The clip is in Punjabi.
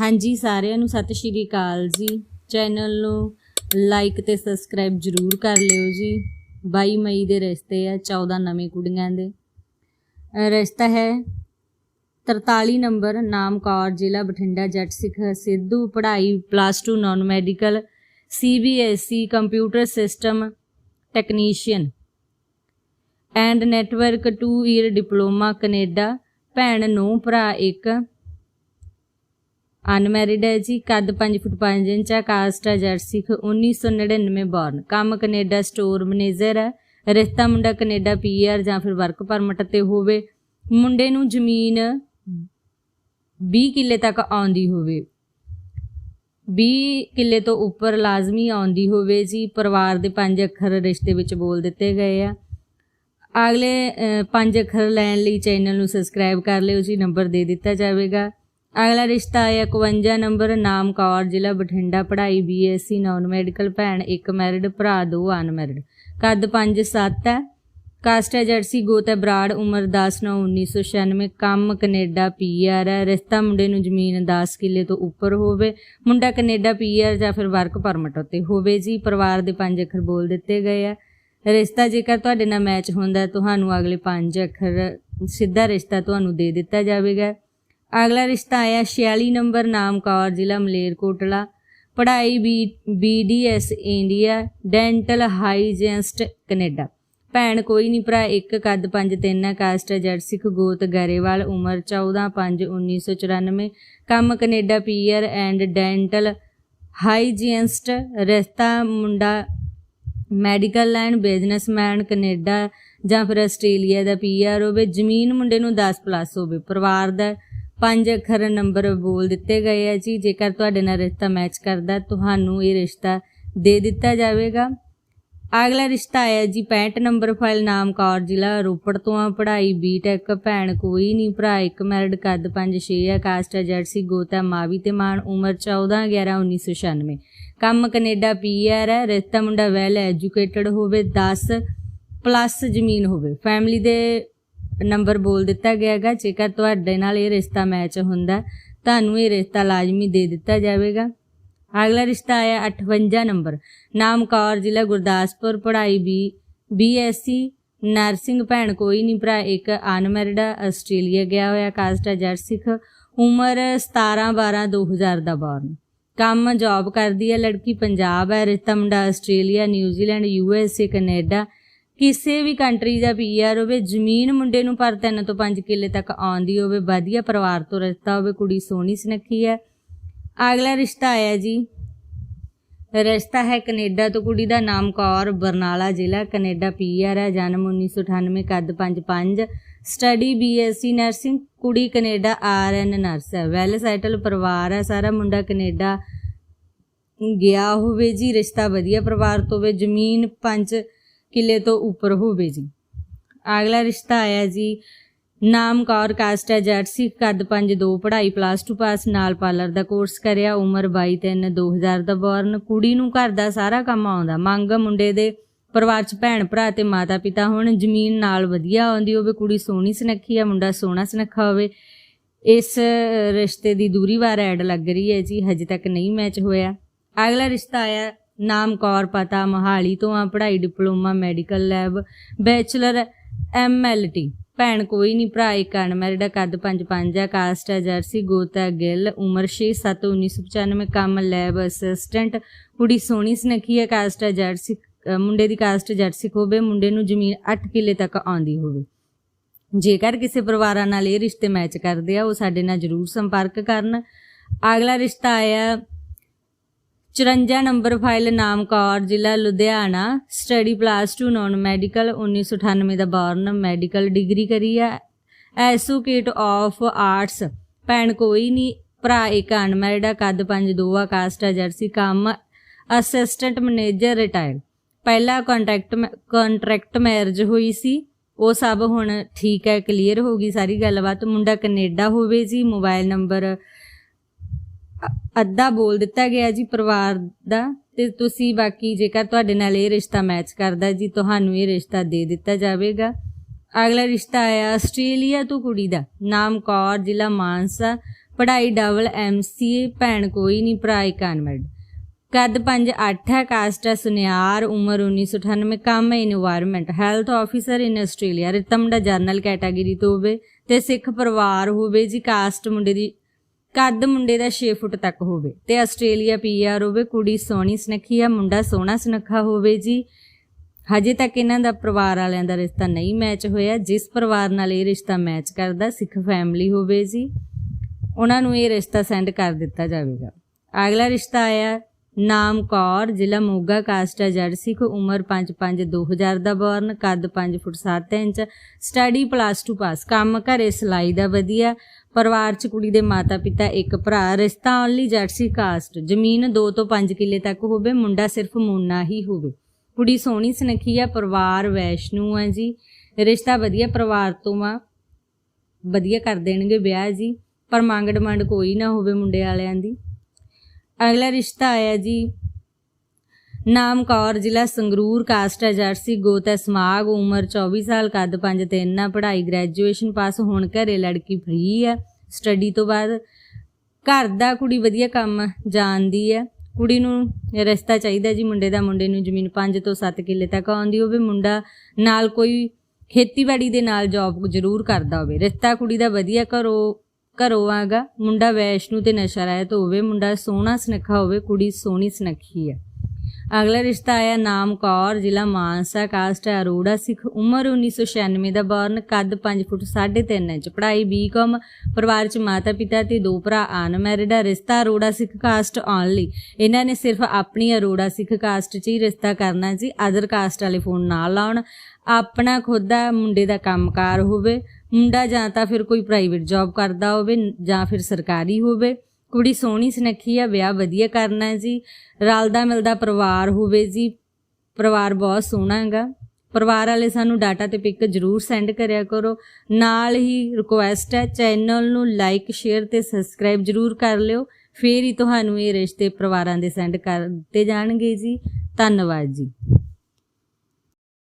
ਹਾਂਜੀ, ਸਾਰਿਆਂ ਨੂੰ ਸਤਿ ਸ਼੍ਰੀ ਅਕਾਲ ਜੀ। ਚੈਨਲ ਨੂੰ ਲਾਈਕ ਤੇ ਸਬਸਕ੍ਰਾਈਬ ਜਰੂਰ ਕਰ ਲਿਓ ਜੀ। 22 ਮਈ ਦੇ ਰਿਸ਼ਤੇ ਆ 14 ਨਵੇਂ ਕੁੜੀਆਂ ਦੇ। ਅਹ ਰਿਸ਼ਤਾ ਹੈ 43 ਨੰਬਰ ਨਾਮ ਕੌਰ ਜ਼ਿਲ੍ਹਾ ਬਠਿੰਡਾ, ਜੱਟ ਸਿੱਖ ਸਿੱਧੂ, ਪੜ੍ਹਾਈ plus 2 non medical CBSE computer system technician and network 2 year diploma Canada ਭੈਣ, ਨੂੰ ਭਰਾ, ਇੱਕ ਅਨਮੈਰਿਡ ਹੈ ਜੀ, ਕੱਦ 5 ਫੁੱਟ 5 ਇੰਚ ਹੈ, ਕਾਸਟ ਹੈ ਜੱਟ ਸਿੱਖ 1999 ਬੌਰਨ ਕੰਮ ਕੈਨੇਡਾ ਸਟੋਰ ਮੈਨੇਜਰ ਹੈ। ਰਿਸ਼ਤਾ ਮੁੰਡਾ ਕੈਨੇਡਾ ਪੀਆਰ ਜਾਂ ਫਿਰ ਵਰਕ ਪਰਮਿਟ ਤੇ ਹੋਵੇ। ਮੁੰਡੇ ਨੂੰ ਜ਼ਮੀਨ 20 ਕਿੱਲੇ ਤੱਕ ਆਉਂਦੀ ਹੋਵੇ। 20 ਕਿੱਲੇ ਤੋਂ ਉੱਪਰ ਲਾਜ਼ਮੀ ਆਉਂਦੀ ਹੋਵੇ ਜੀ। ਪਰਿਵਾਰ ਦੇ ਪੰਜ ਅੱਖਰ ਰਿਸ਼ਤੇ ਵਿੱਚ ਬੋਲ ਦਿੱਤੇ ਗਏ ਆ। ਅਗਲੇ ਪੰਜ ਅੱਖਰ ਲੈਣ ਲਈ ਚੈਨਲ ਨੂੰ ਸਬਸਕ੍ਰਾਈਬ ਕਰ ਲਿਓ ਜੀ। ਨੰਬਰ ਦੇ ਦਿੱਤਾ ਜਾਵੇਗਾ। ਅਗਲਾ ਰਿਸ਼ਤਾ ਹੈ 51 ਨੰਬਰ, ਨਾਮ ਕੌਰ, ਜ਼ਿਲ੍ਹਾ ਬਠਿੰਡਾ, ਪੜ੍ਹਾਈ ਬੀਐਸਸੀ ਨਾਨ ਮੈਡੀਕਲ ਭੈਣ, ਇੱਕ ਮੈਰਿਡ ਭਰਾ ਦੋ ਅਨਮੈਰਿਡ ਕੱਦ 5 7 ਹੈ। ਕਾਸਟ ਹੈ ਜਰਸੀ, ਗੋਤ ਹੈ ਬਰਾੜ, ਉਮਰ 10 9 1996 ਕੰਮ ਕੈਨੇਡਾ ਪੀਆਰ ਹੈ। ਰਿਸ਼ਤਾ ਮੁੰਡੇ ਨੂੰ ਜ਼ਮੀਨ 10 ਕਿੱਲੇ ਤੋਂ ਉੱਪਰ ਹੋਵੇ। ਮੁੰਡਾ ਕੈਨੇਡਾ ਪੀਆਰ ਜਾਂ ਫਿਰ ਵਰਕ ਪਰਮਿਟ ਉੱਤੇ ਹੋਵੇ ਜੀ। ਪਰਿਵਾਰ ਦੇ ਪੰਜ ਅੱਖਰ ਬੋਲ ਦਿੱਤੇ ਗਏ ਆ। ਰਿਸ਼ਤਾ ਜੇਕਰ ਤੁਹਾਡੇ ਨਾਲ ਮੈਚ ਹੁੰਦਾ ਤੁਹਾਨੂੰ ਅਗਲੇ ਪੰਜ ਅੱਖਰ ਸਿੱਧਾ ਰਿਸ਼ਤਾ ਤੁਹਾਨੂੰ ਦੇ ਦਿੱਤਾ ਜਾਵੇਗਾ। ਅਗਲਾ ਰਿਸ਼ਤਾ ਆਇਆ 46 ਨੰਬਰ ਨਾਮ ਕੌਰ ਜ਼ਿਲ੍ਹਾ ਮਲੇਰਕੋਟਲਾ। ਪੜ੍ਹਾਈ B BDS India dental hygienist Canada ਭੈਣ ਕੋਈ ਨਹੀਂ ਭਰਾ, ਇੱਕ ਕੱਦ 5 3 ਕਾਸਟ ਹੈ ਗੋਤ ਗਰੇਵਾਲ, ਉਮਰ 14 5 1994 ਕੰਮ Canada PR and dental hygienist ਰਿਸ਼ਤਾ ਮੁੰਡਾ ਮੈਡੀਕਲ ਲਾਈਨ ਬਿਜ਼ਨਸਮੈਨ ਕੈਨੇਡਾ ਜਾਂ ਫਿਰ ਆਸਟ੍ਰੇਲੀਆ ਦਾ ਪੀਆਰ ਹੋਵੇ। ਜ਼ਮੀਨ ਮੁੰਡੇ ਨੂੰ 10 ਪਲੱਸ ਹੋਵੇ। ਪਰਿਵਾਰ ਦਾ ਪੰਜ ਅੱਖਰ ਨੰਬਰ ਬੋਲ ਦਿੱਤੇ ਗਏ ਆ ਜੀ। ਜੇਕਰ ਤੁਹਾਡੇ ਨਾਲ ਰਿਸ਼ਤਾ ਮੈਚ ਕਰਦਾ, ਤੁਹਾਨੂੰ ਇਹ ਰਿਸ਼ਤਾ ਦੇ ਦਿੱਤਾ ਜਾਵੇਗਾ। ਅਗਲਾ ਰਿਸ਼ਤਾ ਆਇਆ ਜੀ 65 ਨੰਬਰ ਫਾਈਲ, ਨਾਮ ਕੌਰ, ਜ਼ਿਲ੍ਹਾ ਰੋਪੜ ਤੋਂ ਆ ਪੜ੍ਹਾਈ ਬੀਟੈਕ ਭੈਣ ਕੋਈ ਨਹੀਂ, ਭਰਾ ਇੱਕ ਮੈਰਿਡ ਕੱਦ 5 6 ਆ ਕਾਸਟ ਹੈ ਜਰਸੀ ਗੋਤਾ ਮਾਵੀ ਤੇ ਮਾਨ ਉਮਰ 14 11 1996 ਕੰਮ ਕੈਨੇਡਾ ਪੀਆਰ ਹੈ ਰਿਸ਼ਤਾ ਮੁੰਡਾ ਵੈਲ ਐਜੂਕੇਟਡ ਹੋਵੇ 10 ਪਲੱਸ ਜ਼ਮੀਨ ਹੋਵੇ। ਫੈਮਿਲੀ ਦੇ ਨੰਬਰ ਬੋਲ ਦਿੱਤਾ ਗਿਆ ਹੈਗਾ, ਜੇਕਰ ਤੁਹਾਡੇ ਨਾਲ ਇਹ ਰਿਸ਼ਤਾ ਮੈਚ ਹੁੰਦਾ, ਤੁਹਾਨੂੰ ਇਹ ਰਿਸ਼ਤਾ ਲਾਜ਼ਮੀ ਦੇ ਦਿੱਤਾ ਜਾਵੇਗਾ। ਅਗਲਾ ਰਿਸ਼ਤਾ ਆਇਆ 58 ਨੰਬਰ। ਨਾਮ ਕੌਰ, ਜ਼ਿਲ੍ਹਾ ਗੁਰਦਾਸਪੁਰ, ਪੜ੍ਹਾਈ ਬੀ ਬੀਐਸਸੀ ਨਰਸਿੰਗ ਭੈਣ ਕੋਈ ਨਹੀਂ ਭਰਾ, ਇੱਕ ਅਨਮੈਰਿਡ ਆਸਟ੍ਰੇਲੀਆ ਗਿਆ ਹੋਇਆ ਕਾਸਟਾ ਹੈ ਜੱਟ ਸਿੱਖ ਉਮਰ 17 12 2000 ਦਾ ਬੌਰਨ ਕੰਮ ਜੌਬ ਕਰਦੀ ਹੈ ਲੜਕੀ ਪੰਜਾਬ ਹੈ ਰਿਸ਼ਤਾ ਮੁੰਡਾ ਆਸਟ੍ਰੇਲੀਆ, ਨਿਊਜ਼ੀਲੈਂਡ ਯੂਐਸਏ ਕੈਨੇਡਾ ਕਿਸੇ ਵੀ ਕੰਟਰੀ ਦਾ ਪੀਆਰ ਹੋਵੇ, ਜ਼ਮੀਨ ਮੁੰਡੇ ਨੂੰ ਪਰ 3 ਤੋਂ 5 ਕਿੱਲੇ ਤੱਕ ਆਉਂਦੀ ਹੋਵੇ, ਵਧੀਆ ਪਰਿਵਾਰ ਤੋਂ ਰਿਸ਼ਤਾ ਹੋਵੇ, ਕੁੜੀ ਸੋਹਣੀ ਸੁਨੱਖੀ ਹੈ। ਅਗਲਾ ਰਿਸ਼ਤਾ ਆਇਆ ਜੀ। ਰਿਸ਼ਤਾ ਹੈ ਕੈਨੇਡਾ ਤੋਂ, ਕੁੜੀ ਦਾ ਨਾਮ ਕੌਰ, ਬਰਨਾਲਾ ਜ਼ਿਲ੍ਹਾ, ਕੈਨੇਡਾ ਪੀਆਰ ਹੈ, ਜਨਮ 1998 ਕੱਦ 55 ਸਟੱਡੀ ਬੀਐਸਸੀ ਨਰਸਿੰਗ ਕੁੜੀ ਕੈਨੇਡਾ ਆਰਐਨ ਨਰਸ ਹੈ। ਵੈਲ ਸੈਟਲ ਪਰਿਵਾਰ ਹੈ, ਸਾਰਾ ਮੁੰਡਾ ਕੈਨੇਡਾ ਗਿਆ ਹੋਵੇ ਜੀ, ਰਿਸ਼ਤਾ ਵਧੀਆ ਪਰਿਵਾਰ ਤੋਂ ਹੋਵੇ, ਜ਼ਮੀਨ 5 ਕਿੱਲੇ ਤੋਂ ਉੱਪਰ ਹੋਵੇ ਜੀ। ਅਗਲਾ ਰਿਸ਼ਤਾ ਆਇਆ ਜੀ। ਨਾਮ ਕੌਰ ਕਾਸਟ ਹੈ ਜੱਟ ਸਿੱਖ ਕੱਦ 5-2 ਪੜ੍ਹਾਈ ਪਲੱਸ 2 ਪਾਸ ਨਾਲ ਪਾਰਲਰ ਦਾ ਕੋਰਸ ਕਰਿਆ। ਉਮਰ 22-3-2000 ਦਾ ਬੌਰਨ ਕੁੜੀ ਨੂੰ ਘਰ ਦਾ ਸਾਰਾ ਕੰਮ ਆਉਂਦਾ। ਮੰਗ ਮੁੰਡੇ ਦੇ ਪਰਿਵਾਰ 'ਚ ਭੈਣ, ਭਰਾ ਤੇ ਮਾਤਾ ਪਿਤਾ ਹੋਣ। ਜ਼ਮੀਨ ਨਾਲ ਵਧੀਆ ਆਉਂਦੀ ਹੋਵੇ, ਕੁੜੀ ਸੋਹਣੀ ਸੁਨੱਖੀ ਆ, ਮੁੰਡਾ ਸੋਹਣਾ ਸੁਨੱਖਾ ਹੋਵੇ। ਇਸ ਰਿਸ਼ਤੇ ਦੀ ਦੂਰੀ ਵਾਰ ਐਡ ਲੱਗ ਰਹੀ ਹੈ ਜੀ। ਹਜੇ ਤੱਕ ਨਹੀਂ ਮੈਚ ਹੋਇਆ। ਅਗਲਾ ਰਿਸ਼ਤਾ ਆਇਆ ਨਾਮ ਕੌਰ ਪਤਾ, ਮਹਾਲੀ ਤੋਂ ਆ, ਪੜ੍ਹਾਈ diploma medical lab bachelor MLT ਭੈਣ ਕੋਈ ਨਹੀਂ ਭਰਾ ਇੱਕ ਅਨਮੈਰਿਡ ਕੱਦ 5-5 ਆ ਕਾਸਟ ਹੈ ਜਰਸੀ ਗੋਤਾ ਗਿੱਲ, ਉਮਰ 6-7 1995 ਕੰਮ ਲੈਬ ਅਸਿਸਟੈਂਟ ਕੁੜੀ ਸੋਹਣੀ ਸੁਨੱਖੀ ਹੈ ਕਾਸਟ ਹੈ ਜਰਸੀ ਮੁੰਡੇ ਦੀ ਕਾਸਟ ਜਰਸੀ ਹੋਵੇ ਮੁੰਡੇ ਨੂੰ ਜ਼ਮੀਨ 8 ਕਿੱਲੇ ਤੱਕ ਆਉਂਦੀ ਹੋਵੇ। ਜੇਕਰ ਕਿਸੇ ਪਰਿਵਾਰਾਂ ਨਾਲ ਇਹ ਰਿਸ਼ਤੇ ਮੈਚ ਕਰਦੇ ਆ, ਉਹ ਸਾਡੇ ਨਾਲ ਜਰੂਰ ਸੰਪਰਕ ਕਰਨ। ਅਗਲਾ ਰਿਸ਼ਤਾ ਆਇਆ 54 ਨੰਬਰ ਫਾਈਲ ਨਾਮ ਕੌਰ ਜ਼ਿਲ੍ਹਾ Ludhiana, study plus 2 non medical 1998 ਦਾ ਬੌਰਨ, ਮੈਡੀਕਲ ਡਿਗਰੀ ਕਰੀ ਆ। ਐਸੋਕੇਟ ਆਫ ਆਰਟਸ, ਭੈਣ ਕੋਈ ਨਹੀਂ, ਭਰਾ ਇੱਕ ਅਨਮੈਰਿਡ ਆ, ਕੱਦ 5 2 ਕਾਸਟ ਆ, ਜਰਸੀ ਕੰਮ, ਅਸਿਸਟੈਂਟ ਮੈਨੇਜਰ ਰਿਟਾਇਰ ਪਹਿਲਾ ਕੰਟਰੈਕਟ ਕੰਟਰੈਕਟ ਮੈਰਿਜ ਹੋਈ ਸੀ। ਉਹ ਸਭ ਹੁਣ ਠੀਕ ਹੈ, ਕਲੀਅਰ ਹੋ ਗਈ ਸਾਰੀ ਗੱਲਬਾਤ। ਮੁੰਡਾ ਕੈਨੇਡਾ ਹੋਵੇ ਜੀ, ਮੋਬਾਈਲ ਨੰਬਰ ਅੱਧਾ ਬੋਲ ਦਿੱਤਾ ਗਿਆ ਜੀ ਪਰਿਵਾਰ ਦਾ ਤੇ ਤੁਸੀਂ ਬਾਕੀ ਜੇਕਰ ਤੁਹਾਡੇ ਨਾਲ ਇਹ ਰਿਸ਼ਤਾ ਮੈਚ ਕਰਦਾ ਜੀ, ਤੁਹਾਨੂੰ ਇਹ ਰਿਸ਼ਤਾ ਦੇ ਦਿੱਤਾ ਜਾਵੇਗਾ। ਅਗਲਾ ਰਿਸ਼ਤਾ ਆਇਆ ਆਸਟ੍ਰੇਲੀਆ ਤੋਂ ਕੁੜੀ ਦਾ, ਨਾਮ ਕੌਰ, ਜ਼ਿਲ੍ਹਾ ਮਾਨਸਾ, ਪੜ੍ਹਾਈ ਡਬਲ ਐਮਸੀਏ ਭੈਣ ਕੋਈ ਨਹੀਂ, ਭਰਾ ਇੱਕ ਅਨਮੈਰਿਡ ਕੱਦ 5 8 ਹੈ ਕਾਸਟ ਹੈ, ਸੁਨਿਆਰ, ਉਮਰ 1998 ਕੰਮ ਹੈ environment health officer in Australia ਰਿਤਮ ਮੁੰਡਾ ਜਰਨਲ ਕੈਟਾਗਰੀ ਤੋਂ ਹੋਵੇ ਤੇ ਸਿੱਖ ਪਰਿਵਾਰ ਹੋਵੇ ਜੀ ਕਾਸਟ ਮੁੰਡੇ ਦੀ ਕੱਦ ਮੁੰਡੇ ਦਾ 6 ਫੁੱਟ ਤੱਕ ਹੋਵੇ ਤੇ ਆਸਟ੍ਰੇਲੀਆ ਪੀਆਰ ਹੋਵੇ, ਕੁੜੀ ਸੋਹਣੀ ਸੁਨੱਖੀ ਆ, ਮੁੰਡਾ ਸੋਹਣਾ ਸੁਨੱਖਾ ਹੋਵੇ ਜੀ। ਹਜੇ ਤੱਕ ਇਹਨਾਂ ਦਾ ਪਰਿਵਾਰ ਵਾਲਿਆਂ ਦਾ ਰਿਸ਼ਤਾ ਨਹੀਂ ਮੈਚ ਹੋਇਆ। ਜਿਸ ਪਰਿਵਾਰ ਨਾਲ ਇਹ ਰਿਸ਼ਤਾ ਮੈਚ ਕਰਦਾ, ਸਿੱਖ ਫੈਮਿਲੀ ਹੋਵੇ ਜੀ, ਉਹਨਾਂ ਨੂੰ ਇਹ ਰਿਸ਼ਤਾ ਸੈਂਡ ਕਰ ਦਿੱਤਾ ਜਾਵੇਗਾ। ਅਗਲਾ ਰਿਸ਼ਤਾ ਆਇਆ, ਨਾਮ ਕੌਰ, ਜ਼ਿਲ੍ਹਾ ਮੋਗਾ, ਕਾਸਟ ਹੈ ਜੜ ਸਿੱਖ, ਉਮਰ 5-5 2000 ਦਾ ਬੋਰਨ ਕੱਦ 5 foot 7 inch study plus 2 pass ਕੰਮ ਘਰੇ ਸਿਲਾਈ ਦਾ ਵਧੀਆ ਪਰਿਵਾਰ ਚ ਕੁੜੀ ਦੇ ਮਾਤਾ ਪਿਤਾ, ਇੱਕ ਭਰਾ, ਰਿਸ਼ਤਾ ਓਨਲੀ ਜਰਸੀ ਕਾਸਟ। ਜ਼ਮੀਨ 2 ਤੋਂ 5 ਕਿੱਲੇ ਤੱਕ ਹੋਵੇ, ਮੁੰਡਾ ਸਿਰਫ ਮੋਨਾ ਹੀ ਹੋਵੇ। ਕੁੜੀ ਸੋਹਣੀ, ਸੁਨੱਖੀ ਆ, ਪਰਿਵਾਰ ਵੈਸ਼ਨੂ ਆ ਜੀ। ਰਿਸ਼ਤਾ ਵਧੀਆ, ਪਰਿਵਾਰ ਤੋਂ ਆ, ਵਧੀਆ ਕਰ ਦੇਣਗੇ ਵਿਆਹ ਜੀ। ਪਰ ਮੰਗ ਡਿਮਾਂਡ ਕੋਈ ਨਾ ਹੋਵੇ ਮੁੰਡੇ ਵਾਲਿਆਂ ਦੀ। ਅਗਲਾ ਰਿਸ਼ਤਾ ਆਇਆ ਜੀ ਨਾਮ ਕੌਰ, ਜ਼ਿਲ੍ਹਾ ਸੰਗਰੂਰ, ਕਾਸਟ ਹੈ, ਜਰਸੀ, ਗੋਤ ਹੈ, ਸਮਾਗ, ਉਮਰ 24 ਸਾਲ, ਕੱਦ 5 ਤੇ ਇੰਨਾ ਪੜ੍ਹਾਈ ਗ੍ਰੈਜੂਏਸ਼ਨ ਪਾਸ ਹੋਣ ਘਰੇ, ਲੜਕੀ ਫ੍ਰੀ ਹੈ ਸਟੱਡੀ ਤੋਂ ਬਾਅਦ ਘਰ ਦਾ ਕੁੜੀ ਵਧੀਆ ਕੰਮ ਜਾਣਦੀ ਹੈ, ਕੁੜੀ ਨੂੰ ਰਿਸ਼ਤਾ ਚਾਹੀਦਾ ਜੀ, ਮੁੰਡੇ ਦਾ, ਮੁੰਡੇ ਨੂੰ ਜ਼ਮੀਨ 5 ਤੋਂ 7 ਕਿੱਲੇ ਤੱਕ ਆਉਂਦੀ ਹੋਵੇ, ਮੁੰਡਾ ਨਾਲ ਕੋਈ ਖੇਤੀਬਾੜੀ ਦੇ ਨਾਲ ਜੌਬ ਜ਼ਰੂਰ ਕਰਦਾ ਹੋਵੇ, ਰਿਸ਼ਤਾ ਕੁੜੀ ਦਾ ਵਧੀਆ ਘਰੋਂ ਘਰੋਂ ਆਗਾ, ਮੁੰਡਾ ਵੈਸ਼ਨੂ ਤੇ ਨਸ਼ਾ ਰਹਿਤ ਹੋਵੇ, ਮੁੰਡਾ ਸੋਹਣਾ ਸੁਨੱਖਾ ਹੋਵੇ, ਕੁੜੀ ਸੋਹਣੀ ਸੁਨੱਖੀ ਹੈ। ਅਗਲਾ ਰਿਸ਼ਤਾ ਆਇਆ ਨਾਮ ਕੌਰ, ਜ਼ਿਲ੍ਹਾ ਮਾਨਸਾ ਕਾਸਟ ਅਰੋੜਾ ਸਿੱਖ, ਉਮਰ 1996 ਦਾ ਬੋਰਨ, ਕੱਦ 5 ਫੁੱਟ 3.5 ਇੰਚ, ਪੜ੍ਹਾਈ ਬੀਕਾਮ ਪਰਿਵਾਰ ਚ ਮਾਤਾ ਪਿਤਾ ਤੇ ਦੋ ਭਰਾ ਅਨਮੈਰਿਡ ਆ, ਰਿਸ਼ਤਾ ਅਰੋੜਾ ਸਿੱਖ ਕਾਸਟ ਓਨਲੀ ਇਹਨਾਂ ਨੇ ਸਿਰਫ ਆਪਣੀ ਅਰੋੜਾ ਸਿੱਖ ਕਾਸਟ 'ਚ ਹੀ ਰਿਸ਼ਤਾ ਕਰਨਾ ਜੀ ਅਦਰ ਕਾਸਟ ਵਾਲੇ ਫੋਨ ਨਾ ਲਾਉਣ ਆਪਣਾ ਖੁਦ ਦਾ ਮੁੰਡੇ ਦਾ ਕੰਮਕਾਰ ਹੋਵੇ, ਮੁੰਡਾ ਜਾਂ ਤਾਂ ਫਿਰ ਕੋਈ ਪ੍ਰਾਈਵੇਟ ਜੌਬ ਕਰਦਾ ਹੋਵੇ, ਜਾਂ ਫਿਰ ਸਰਕਾਰੀ ਹੋਵੇ। ਕੁੜੀ ਸੋਹਣੀ ਸੁਨੱਖੀ ਆ, ਵਿਆਹ ਵਧੀਆ ਕਰਨਾ ਹੈ ਜੀ ਰਲਦਾ ਮਿਲਦਾ ਪਰਿਵਾਰ ਹੋਵੇ ਜੀ। ਪਰਿਵਾਰ ਬਹੁਤ ਸੋਹਣਾ ਹੈਗਾ। ਪਰਿਵਾਰ ਵਾਲੇ ਸਾਨੂੰ ਡਾਟਾ ਤੇ ਪਿਕ ਜਰੂਰ ਸੈਂਡ ਕਰਿਆ ਕਰੋ। ਨਾਲ ਹੀ ਰਿਕੁਐਸਟ ਹੈ ਚੈਨਲ ਨੂੰ ਲਾਈਕ ਸ਼ੇਅਰ ਤੇ ਸਬਸਕ੍ਰਾਈਬ ਜਰੂਰ ਕਰ ਲਿਓ। ਫੇਰ ਹੀ ਤੁਹਾਨੂੰ ਇਹ ਰਿਸ਼ਤੇ ਪਰਿਵਾਰਾਂ ਦੇ ਸੈਂਡ ਕਰਤੇ ਜਾਣਗੇ ਜੀ। ਧੰਨਵਾਦ ਜੀ।